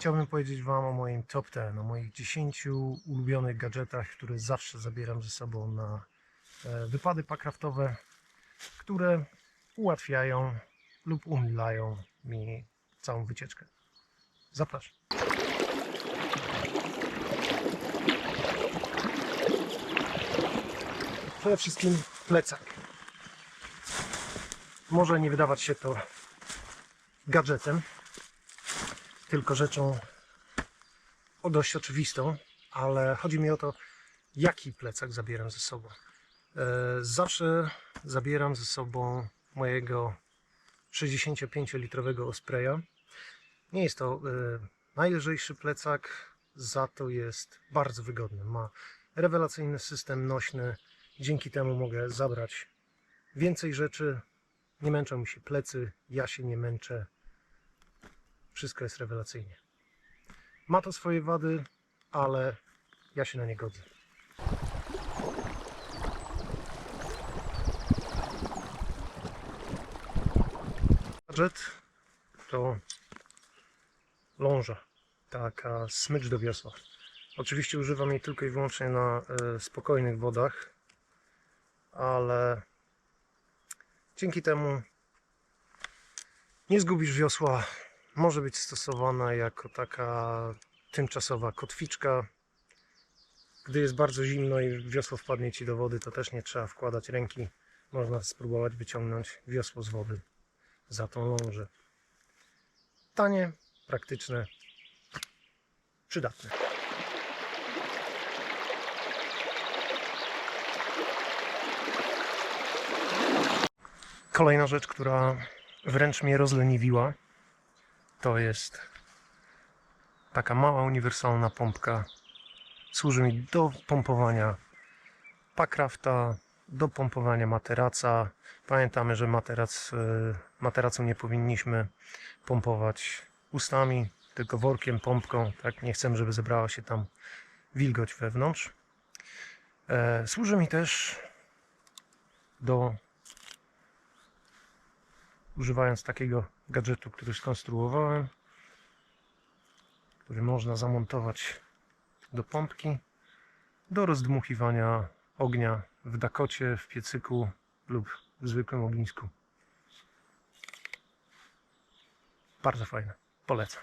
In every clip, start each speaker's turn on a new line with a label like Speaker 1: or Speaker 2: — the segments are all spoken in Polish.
Speaker 1: Chciałbym powiedzieć Wam o moim top 10, o moich 10 ulubionych gadżetach, które zawsze zabieram ze sobą na e, wypady pakraftowe, które ułatwiają lub umilają mi całą wycieczkę. Zapraszam. Przede wszystkim plecak. Może nie wydawać się to gadżetem, tylko rzeczą dość oczywistą, ale chodzi mi o to, jaki plecak zabieram ze sobą. E, Zawsze zabieram ze sobą mojego 65-litrowego Ospreya. Nie jest to e, najlżejszy plecak, za to jest bardzo wygodny. Ma rewelacyjny system nośny, dzięki temu mogę zabrać więcej rzeczy. Nie męczą mi się plecy, ja się nie męczę. Wszystko jest rewelacyjnie. Ma to swoje wady, ale ja się na nie godzę. Gadżet to ląża, taka smycz do wiosła. Oczywiście używam jej tylko i wyłącznie na e, spokojnych wodach, ale dzięki temu nie zgubisz wiosła. Może być stosowana jako taka tymczasowa kotwiczka. Gdy jest bardzo zimno i wiosło wpadnie ci do wody, to też nie trzeba wkładać ręki. Można spróbować wyciągnąć wiosło z wody za tą lążę. Tanie, praktyczne, przydatne. Kolejna rzecz, która wręcz mnie rozleniwiła, to jest taka mała uniwersalna pompka. Służy mi do pompowania pakrafta, do pompowania materaca. Pamiętamy, że materac, y, materacu nie powinniśmy pompować ustami, tylko workiem, pompką. Tak, nie chcemy, żeby zebrała się tam wilgoć wewnątrz. E, Służy mi też do używając takiego gadżetu, który skonstruowałem, który można zamontować do pompki, do rozdmuchiwania ognia w dakocie, w piecyku lub w zwykłym ognisku. Bardzo fajne. Polecam.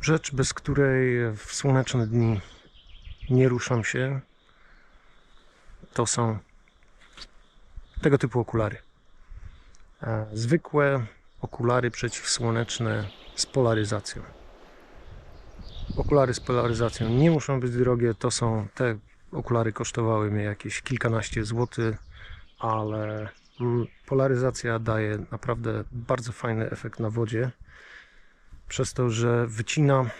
Speaker 1: Rzecz, bez której w słoneczne dni nie ruszam się, to są tego typu okulary. Zwykłe okulary przeciwsłoneczne z polaryzacją. Okulary z polaryzacją nie muszą być drogie. To są te okulary kosztowały mnie jakieś kilkanaście złotych, ale polaryzacja daje naprawdę bardzo fajny efekt na wodzie. Przez to, że wycina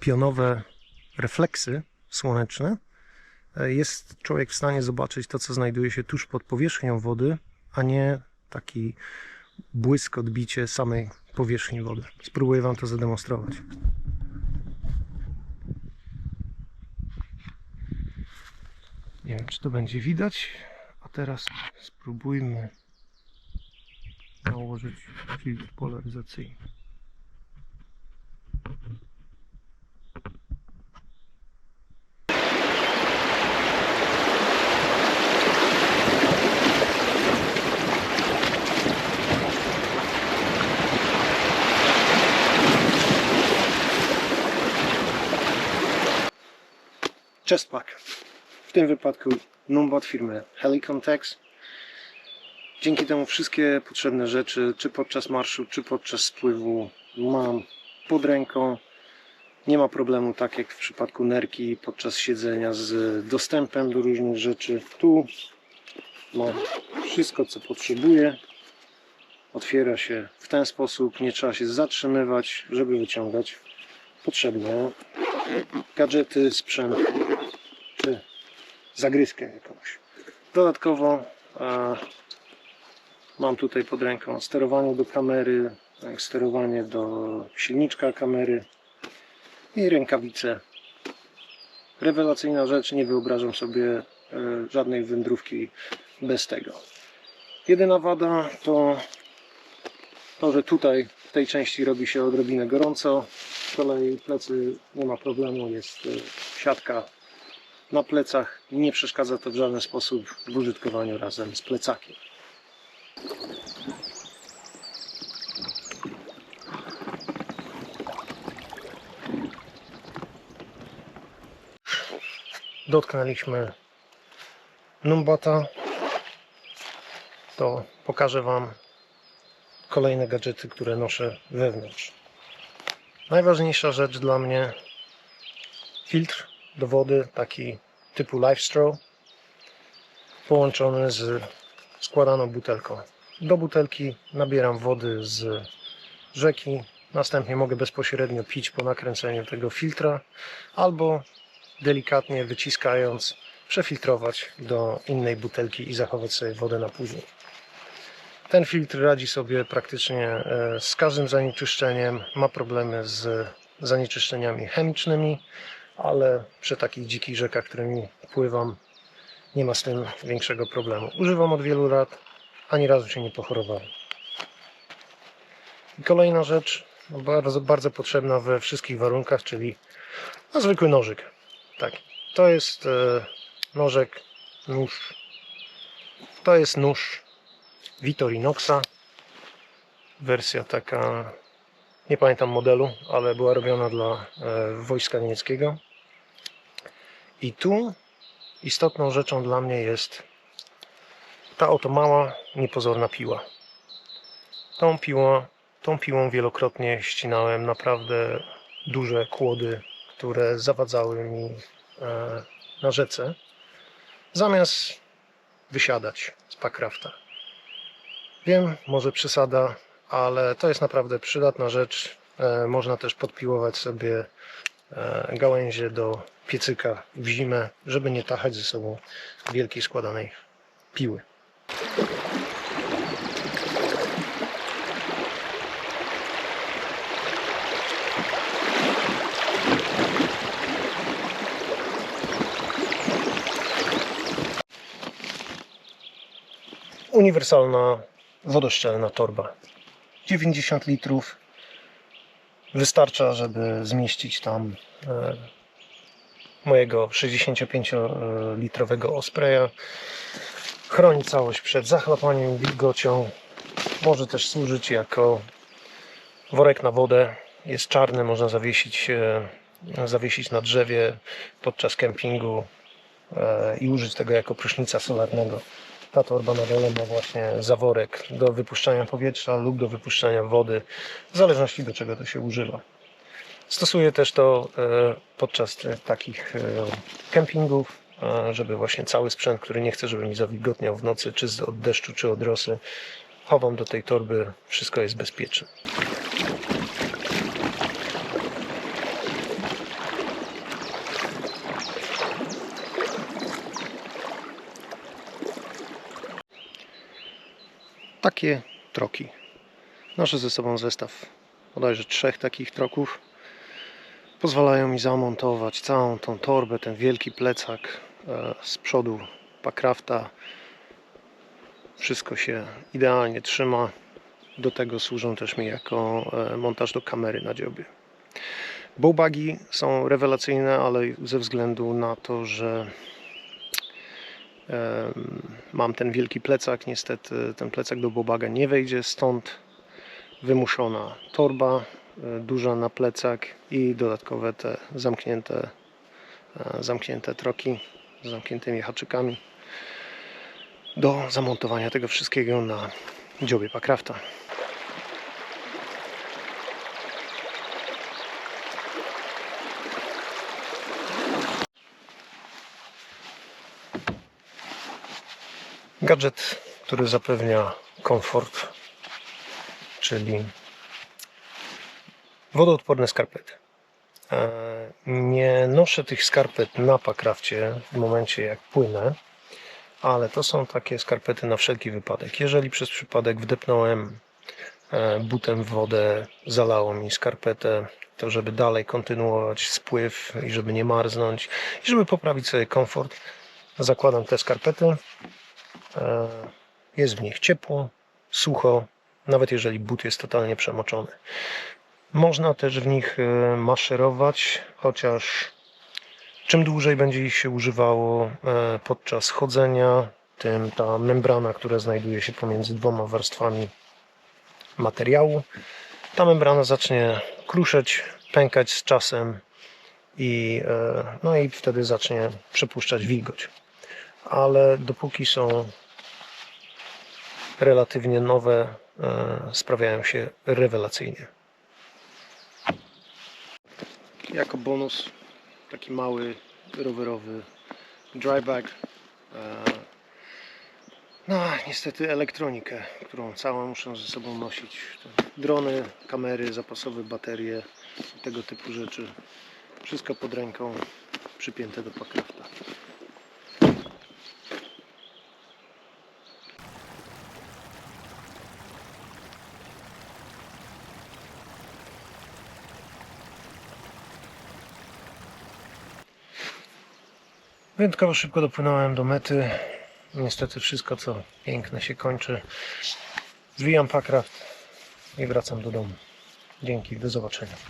Speaker 1: pionowe refleksy słoneczne, jest człowiek w stanie zobaczyć to, co znajduje się tuż pod powierzchnią wody, a nie taki błysk, odbicie samej powierzchni wody. Spróbuję Wam to zademonstrować. Nie wiem, czy to będzie widać, a teraz spróbujmy nałożyć filtr polaryzacyjny. Chestpack. W tym wypadku Numbat firmy Helicontex. Dzięki temu wszystkie potrzebne rzeczy, czy podczas marszu, czy podczas spływu mam pod ręką. Nie ma problemu, tak jak w przypadku nerki, podczas siedzenia z dostępem do różnych rzeczy. Tu mam wszystko, co potrzebuję. Otwiera się w ten sposób, nie trzeba się zatrzymywać, żeby wyciągać potrzebne gadżety, sprzęt zagryzkę jakąś. Dodatkowo e, mam tutaj pod ręką sterowanie do kamery, e, sterowanie do silniczka kamery i rękawice. Rewelacyjna rzecz, nie wyobrażam sobie e, żadnej wędrówki bez tego. Jedyna wada to to, że tutaj w tej części robi się odrobinę gorąco. Z kolei plecy nie ma problemu, jest e, siatka na plecach. Nie przeszkadza to w żaden sposób w użytkowaniu razem z plecakiem. Dotknęliśmy Numbata. To pokażę Wam kolejne gadżety, które noszę wewnątrz. Najważniejsza rzecz dla mnie filtr do wody, taki typu LifeStraw, połączony z składaną butelką. Do butelki nabieram wody z rzeki, następnie mogę bezpośrednio pić po nakręceniu tego filtra, albo delikatnie wyciskając, przefiltrować do innej butelki i zachować sobie wodę na później. Ten filtr radzi sobie praktycznie e, z każdym zanieczyszczeniem. Ma problemy z zanieczyszczeniami chemicznymi, ale przy takich dzikich rzekach, którymi pływam, nie ma z tym większego problemu. Używam od wielu lat, ani razu się nie pochorowałem. I kolejna rzecz, no bardzo, bardzo potrzebna we wszystkich warunkach, czyli no, zwykły nożyk. Tak, to jest e, nożek, nóż. To jest nóż Vitorinoxa. Wersja taka, nie pamiętam modelu, ale była robiona dla e, wojska niemieckiego. I tu istotną rzeczą dla mnie jest ta oto mała, niepozorna piła. Tą piłą, tą piłą wielokrotnie ścinałem naprawdę duże kłody, które zawadzały mi e, na rzece, zamiast wysiadać z pakrafta. Wiem, może przesada, ale to jest naprawdę przydatna rzecz. E, Można też podpiłować sobie gałęzie do piecyka w zimę, żeby nie tachać ze sobą wielkiej składanej piły. Uniwersalna wodoszczelna torba. 90 litrów wystarcza, żeby zmieścić tam e, mojego 65-litrowego ospreja. Chroni całość przed zachlapaniem, wilgocią. Może też służyć jako worek na wodę. Jest czarny, można zawiesić, e, zawiesić na drzewie podczas kempingu e, i użyć tego jako prysznica solarnego. Ta torba na dole ma właśnie zaworek do wypuszczania powietrza lub do wypuszczania wody, w zależności do czego to się używa. Stosuję też to e, podczas e, takich e, kempingów, żeby właśnie cały sprzęt, który nie chcę, żeby mi zawilgotniał w nocy, czy od deszczu, czy od rosy, chowam do tej torby, wszystko jest bezpieczne. Takie troki. Noszę ze sobą zestaw bodajże trzech takich troków. Pozwalają mi zamontować całą tą torbę, ten wielki plecak e, z przodu pakrafta. Wszystko się idealnie trzyma. Do tego służą też mi jako e, montaż do kamery na dziobie. Bowbagi są rewelacyjne, ale ze względu na to, że mam ten wielki plecak, niestety ten plecak do bowbaga nie wejdzie, stąd wymuszona torba e, duża na plecak i dodatkowe te zamknięte, e, zamknięte troki z zamkniętymi haczykami do zamontowania tego wszystkiego na dziobie pakrafta. Gadżet, który zapewnia komfort, czyli wodoodporne skarpety. E, Nie noszę tych skarpet na pakrafcie w momencie jak płynę, ale to są takie skarpety na wszelki wypadek. Jeżeli przez przypadek wdepnąłem e, butem w wodę, zalało mi skarpetę, to żeby dalej kontynuować spływ i żeby nie marznąć i żeby poprawić sobie komfort, zakładam te skarpety. E, jest w nich ciepło, sucho, nawet jeżeli but jest totalnie przemoczony. Można też w nich e, maszerować, chociaż czym dłużej będzie ich się używało e, podczas chodzenia, tym ta membrana, która znajduje się pomiędzy dwoma warstwami materiału, ta membrana zacznie kruszeć, pękać z czasem i, no i wtedy zacznie przepuszczać wilgoć. Ale dopóki są relatywnie nowe, e, sprawiają się rewelacyjnie. Jako bonus taki mały rowerowy drybag. E, No, niestety elektronikę, którą całą muszę ze sobą nosić. Drony, kamery, zapasowe baterie, tego typu rzeczy. Wszystko pod ręką, przypięte do pakrafta. Wyjątkowo szybko dopłynąłem do mety. Niestety wszystko co piękne się kończy. Zwijam pakraft i wracam do domu. Dzięki, do zobaczenia.